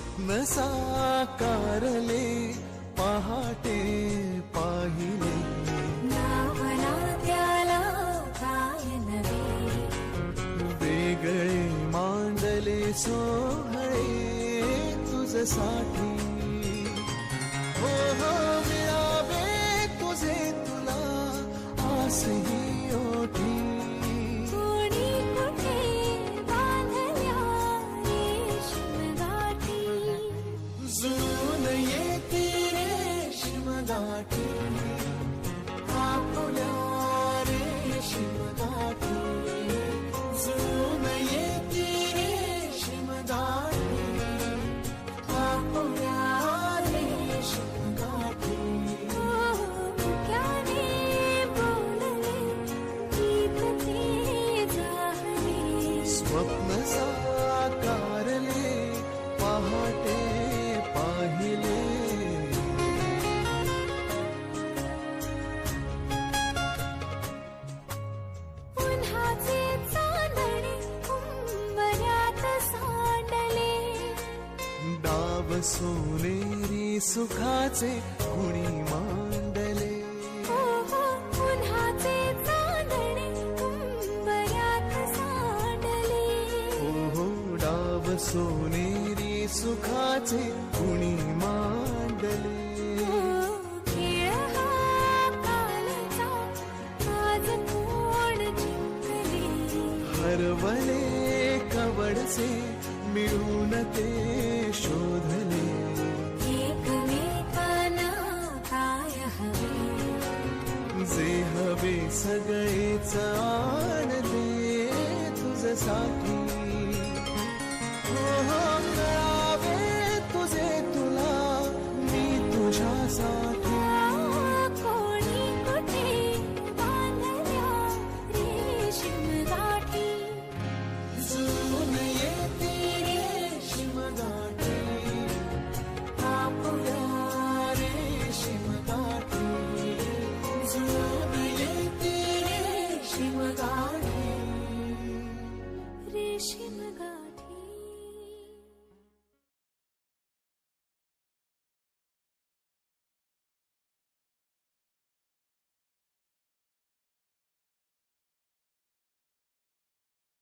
स्वप्न साकारले पहाटे पाहिले. त्याला वेगळे मांडले सोहळे तुझसाठी. हो सोनेरी सुखाचे कुणी मांडले? उन्हाचे चांदणे उंबऱ्यात सांडले. हो हो डाव सोनेरी सुखाचे कुणी मांडले? हा हरवले कवडचे मिळून ते शोधले. जे हवे सगळेच आणले तुझसाठी हो हो कळावे तुझे तुला मी तुझ्यासाठी